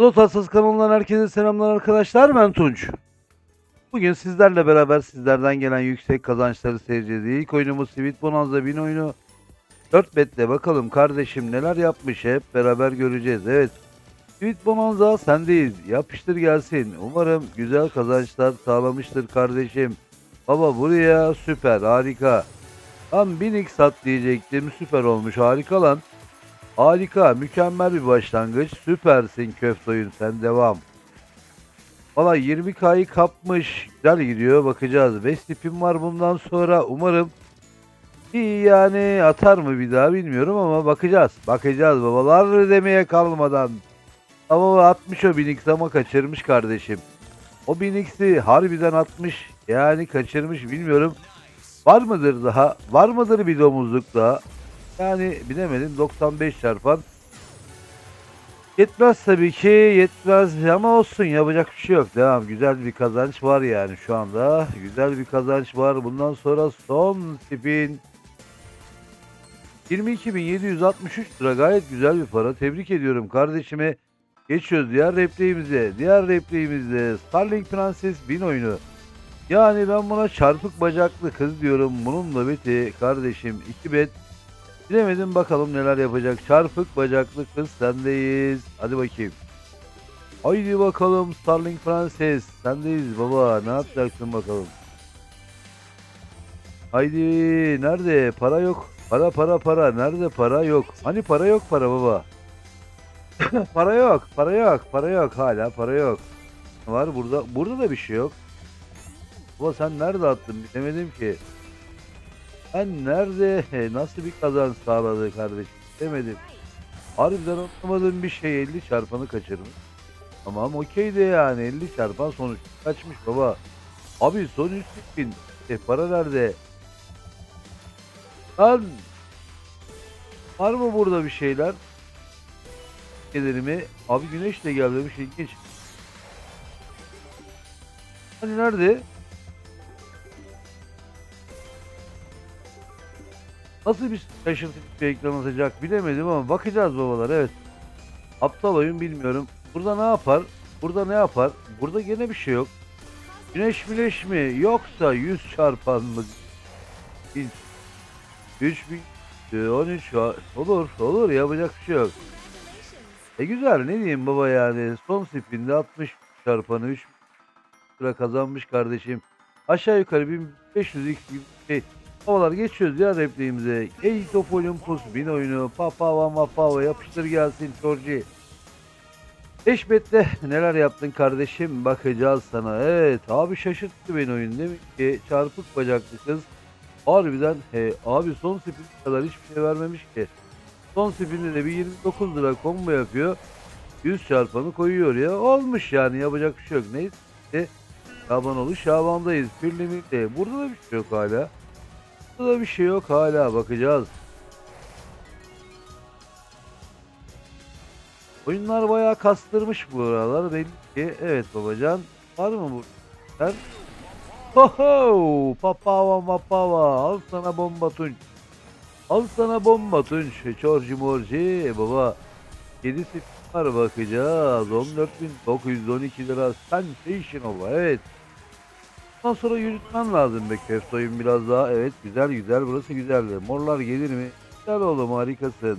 Lotarsız kanalından herkese selamlar arkadaşlar. Ben Tunç. Bugün sizlerle beraber sizlerden gelen yüksek kazançları seyredeceğiz. İlk oyunumuz Sweet Bonanza 1000 oyunu. 4 betle bakalım kardeşim neler yapmış hep beraber göreceğiz. Evet. Sweet Bonanza sendeyiz. Yapıştır gelsin. Umarım güzel kazançlar sağlamıştır kardeşim. Baba buraya süper harika. Lan 1000x sat diyecektim süper olmuş harika lan. Harika, mükemmel bir başlangıç. Süpersin köfte oyun, sen devam. Valla 20K'yı kapmış. Güzel gidiyor, bakacağız. 5 tipim var bundan sonra. Umarım iyi yani atar mı bir daha bilmiyorum ama bakacağız. Bakacağız babalar demeye kalmadan. Ama 60 o 1000x ama kaçırmış kardeşim. O 1000x'i harbiden atmış. Yani kaçırmış bilmiyorum. Var mıdır daha? Var mıdır bir domuzluk daha? Yani bilemedim 95 çarpan. Yetmez tabii ki yetmez ama olsun yapacak bir şey yok. Devam güzel bir kazanç var yani şu anda. Güzel bir kazanç var. Bundan sonra son spin 22.763 lira gayet güzel bir para. Tebrik ediyorum kardeşime. Geçiyoruz diğer repliğimize. Diğer repliğimizde Starlink Prenses 1000 oyunu. Yani ben buna çarpık bacaklı kız diyorum. Bununla beti kardeşim 2 bet Bilemedim bakalım neler yapacak. Çarpık bacaklı kız sendeyiz. Hadi bakayım. Haydi bakalım Starling Prenses. Sendeyiz baba. Ne yapacaksın bakalım. Haydi nerede? Para yok. Para para para. Nerede para yok. Hani para yok para baba. para yok. Para yok. Para yok. Hala para yok. Var burada. Burada da bir şey yok. Baba sen nerede attın? Bilemedim ki. Ben nerede nasıl bir kazanç sağladı kardeşim demedim. Harbiden anlamadığım bir şey 50 çarpanı kaçırmış. Tamam okey de yani 50 çarpan sonuç kaçmış baba. Abi son 3 bin e, para nerede? Lan var mı burada bir şeyler? Gelir Abi güneş de gelmemiş ilginç. Hani nerede? Nasıl bir şaşırtıcı bir ekran atacak bilemedim ama bakacağız babalar evet. Aptal oyun bilmiyorum. Burada ne yapar? Burada ne yapar? Burada gene bir şey yok. Güneş güneş mi? Yoksa 100 çarpan mı? 3000 13 olur olur yapacak bir şey yok. E güzel ne diyeyim baba yani son spinde 60 çarpanı 3 lira kazanmış kardeşim. Aşağı yukarı 1500 x gibi bir şey. Havalar geçiyoruz ya repliğimize. Ey Top Olympus bin oyunu. Papava mapava yapıştır gelsin Çorci. 5 bette neler yaptın kardeşim bakacağız sana. Evet abi şaşırttı beni oyun demek ki çarpık bacaklı kız. Harbiden he, abi son spin kadar hiçbir şey vermemiş ki. Son spinde de bir 29 lira combo yapıyor. 100 çarpanı koyuyor ya. Olmuş yani yapacak bir şey yok. Neyse. Şabanoğlu Şaban'dayız. Pirlimik'te. Burada da bir şey yok hala. Burada bir şey yok hala bakacağız. Oyunlar bayağı kastırmış bu aralar belli ki. Evet babacan. Var mı bu? Sen? Hoho! Papava mapava. Al sana bomba tunç. Al sana bomba tunç. Çorci morci. Baba. 7 var bakacağız. 14.912 lira. Sensational. Evet. Ondan sonra yürütmem lazım be köfte biraz daha. Evet güzel güzel burası güzeldi. Morlar gelir mi? Güzel oğlum harikasın.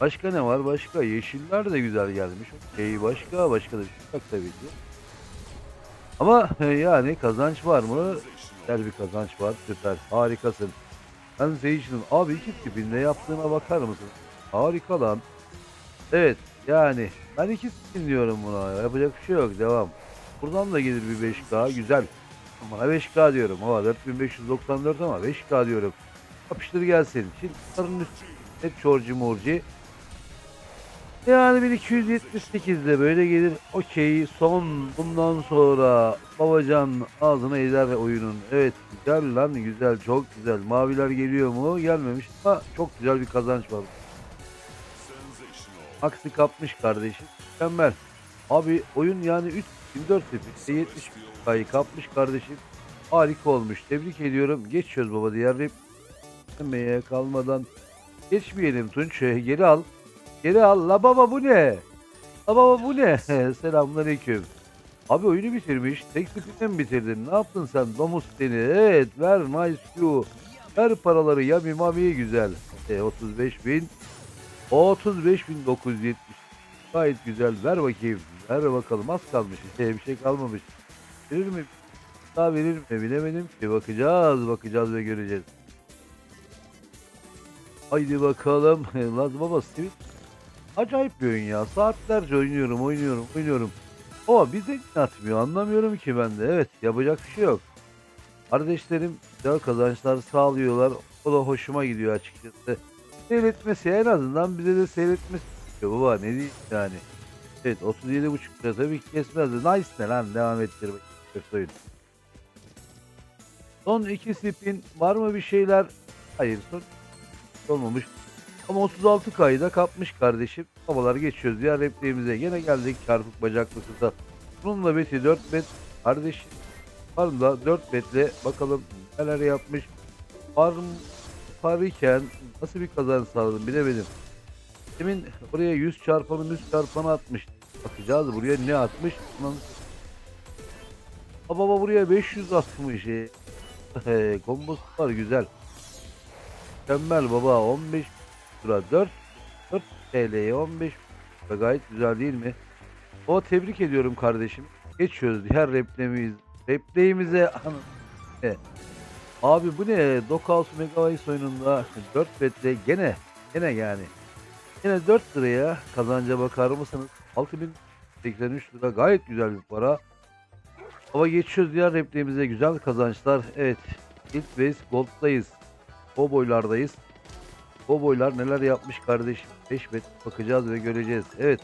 Başka ne var? Başka yeşiller de güzel gelmiş. Okey başka başka da bir şey tabii ki. Ama yani kazanç var mı? Güzel bir kazanç var. Süper. Harikasın. Sensational. Abi iki tipinde yaptığına bakar mısın? Harika lan. Evet yani ben iki spin diyorum buna. Yapacak bir şey yok. Devam. Buradan da gelir bir 5K. Güzel. Bana 5K diyorum. Ama 4594 ama 5K diyorum. Yapıştır gelsin. Şimdi sarının üstü hep çorcu morci. Yani 1278 de böyle gelir. Okey son bundan sonra babacan ağzına eder oyunun. Evet güzel lan güzel çok güzel. Maviler geliyor mu? Gelmemiş ama çok güzel bir kazanç var. Aksi kapmış kardeşim. Mükemmel. Abi oyun yani 3 24 tepkisi 70 kayı kapmış kardeşim. Harika olmuş. Tebrik ediyorum. Geçiyoruz baba diğer. Demeye kalmadan geçmeyelim Tunç. Geri al. Geri al. La baba bu ne? Baba bu ne? Selamünaleyküm. Abi oyunu bitirmiş. Tek spin'e mi bitirdin? Ne yaptın sen? Domuz seni. Evet ver nice Q. Ver paraları ya mimamiye güzel. E, 35 bin. 35 bin 970. Gayet güzel. Ver bakayım. Ver bakalım. Az kalmış. Şey, bir şey kalmamış. Verir mi? Daha verir mi? Bilemedim ki. Bakacağız. Bakacağız ve göreceğiz. Haydi bakalım. Lan baba Sivit acayip bir oyun ya. Saatlerce oynuyorum, oynuyorum, oynuyorum. Ama bize atmıyor anlamıyorum ki ben de. Evet yapacak bir şey yok. Kardeşlerim güzel kazançlar sağlıyorlar. O da hoşuma gidiyor açıkçası. Seyretmesi en azından bize de seyretmesi baba ne diyeyim yani. Evet 37.5 lira tabii ki kesmez nice ne lan devam ettir bakayım. Son iki spin var mı bir şeyler? Hayır son olmamış. Ama 36 kayda kapmış kardeşim. Havalar geçiyoruz. Diğer repliğimize gene geldik çarpık bacaklı kıza. Bununla beti 4 bet kardeşim. Var da 4 betle bakalım neler yapmış. Var mı? Nasıl bir kazanç sağladım bilemedim. Demin oraya 100 çarpanı 100 çarpanı atmış. Bakacağız buraya ne atmış. Ulan- Ha baba buraya 500 atmış. E, kombosu var güzel. Mükemmel baba 15 lira 4 4 TL'ye 15 lira gayet güzel değil mi? O tebrik ediyorum kardeşim. Geçiyoruz diğer repliğimiz. Repliğimize E, Abi bu ne? Dokaus Megavice oyununda 4 betle gene gene yani. Gene 4 liraya kazanca bakar mısınız? 6083 lira gayet güzel bir para. Ama geçiyoruz diğer repliğimize güzel kazançlar. Evet ilk base gold'dayız. Cowboy'lardayız. Cowboy'lar neler yapmış kardeşim? 5 bet bakacağız ve göreceğiz. Evet.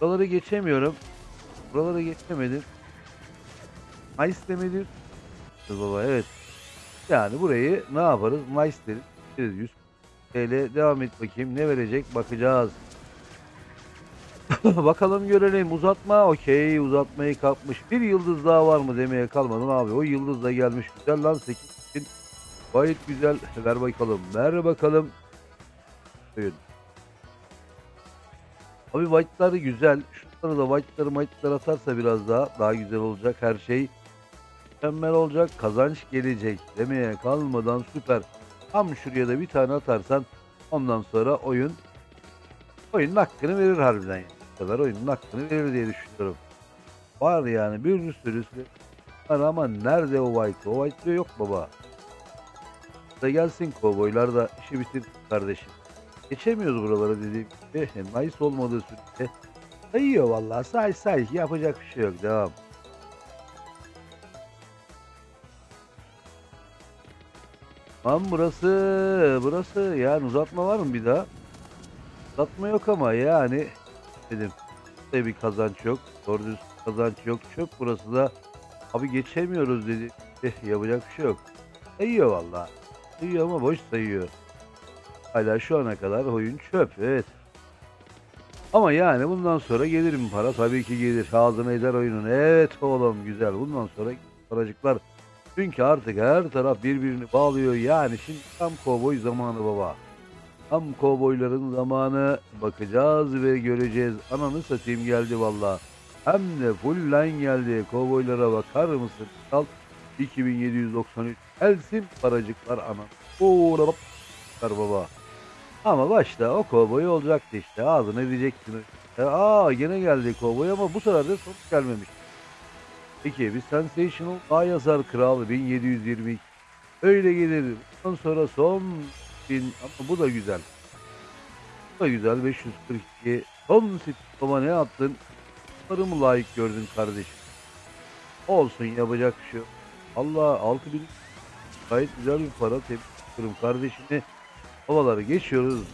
Buraları geçemiyorum. Buraları geçemedim. Nice demedim. Baba evet. Yani burayı ne yaparız? Nice deriz. Deriz 100 TL devam et bakayım. Ne verecek? Bakacağız. Bakalım görelim. Uzatma. Okey. Uzatmayı kapmış. Bir yıldız daha var mı demeye kalmadın abi. O yıldız da gelmiş. Güzel lan 8 için. Gayet güzel. Ver bakalım. Ver bakalım. Buyurun. Abi white'lar güzel. Şunları da white'ları white'lar atarsa biraz daha daha güzel olacak her şey. Mükemmel olacak. Kazanç gelecek. Demeye kalmadan süper. Tam şuraya da bir tane atarsan ondan sonra oyun oyunun hakkını verir harbiden. Yani. Bu kadar oyunun hakkını verir diye düşünüyorum. Var yani bir sürüsü var ama nerede o white? O white yok baba. Da gelsin kovboylar da işi bitir kardeşim. Geçemiyoruz buraları dediğim gibi. Nice olmadığı sürece sayıyor vallahi say say yapacak bir şey yok devam. Lan burası burası yani uzatma var mı bir daha? Uzatma yok ama yani dedim. Burada bir kazanç yok. Doğru düz kazanç yok. Çöp burası da. Abi geçemiyoruz dedi. Eh, yapacak bir şey yok. Sayıyor vallahi. Sayıyor ama boş sayıyor. Hala şu ana kadar oyun çöp. Evet. Ama yani bundan sonra gelir mi para? Tabii ki gelir. Ağzına eder oyunun. Evet oğlum güzel. Bundan sonra paracıklar. Çünkü artık her taraf birbirini bağlıyor. Yani şimdi tam kovboy zamanı baba. Tam kovboyların zamanı. Bakacağız ve göreceğiz. Ananı satayım geldi valla. Hem de full line geldi. Kovboylara bakar mısın? Al 2793. Elsin paracıklar ana. Oo, baba. Ama başta o kovboy olacaktı işte. Ağzını edecektin. E, aa gene geldi kovboy ama bu sefer de sonuç gelmemiş. Peki bir Sensational A yazar kral 1722. Öyle gelir. Ondan sonra son bin ama bu da güzel. Bu da güzel 542. Son sit baba ne yaptın? Bunları mı layık gördün kardeşim? Olsun yapacak bir şey. Allah 6000 gayet güzel bir para tebrik ediyorum. Havaları geçiyoruz.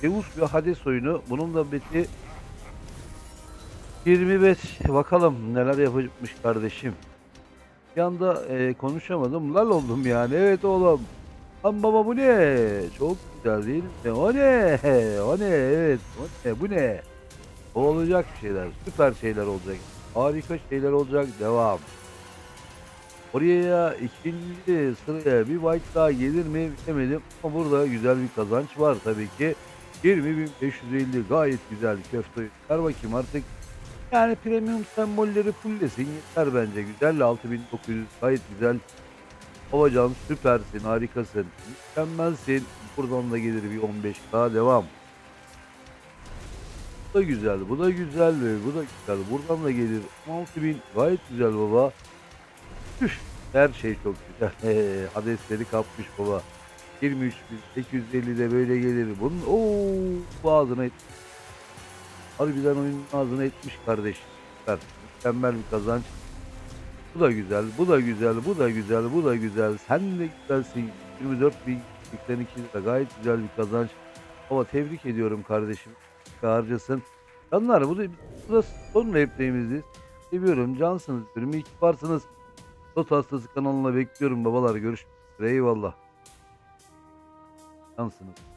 Zeus ve Hades oyunu. Bunun da beti 25. Bakalım neler yapacakmış kardeşim. Bir anda e, konuşamadım. Lal oldum yani. Evet oğlum. Lan baba bu ne? Çok güzel değil mi? O ne? O ne? Evet. O ne? Bu ne? O olacak şeyler. Süper şeyler olacak. Harika şeyler olacak. Devam. Oraya ikinci sıraya bir white daha gelir mi bilemedim ama burada güzel bir kazanç var tabii ki. 20.550 gayet güzel köfte. Ver bakayım artık. Yani premium sembolleri fulllesin yeter bence. Güzel 6900 gayet güzel. Babacan süpersin harikasın. Mükemmelsin. Buradan da gelir bir 15 daha devam. Bu da güzel, bu da güzel ve bu da güzel. Buradan da gelir 6000 gayet güzel baba. Üf, her şey çok güzel. Hadesleri kapmış baba. 23.850 de böyle gelir. Bunun ooo et. Harbiden oyunun ağzına etmiş kardeş. Süper. Mükemmel bir kazanç. Bu da güzel, bu da güzel, bu da güzel, bu da güzel. Sen de güzelsin. 24.082 lira gayet güzel bir kazanç. Ama tebrik ediyorum kardeşim. Harcasın. Canlar bu da, bu da son replayimizdi. Seviyorum, cansınız. diyorum. İyi ki varsınız. Not hastası kanalına bekliyorum babalar. Görüşmek üzere. Eyvallah. Cansınız.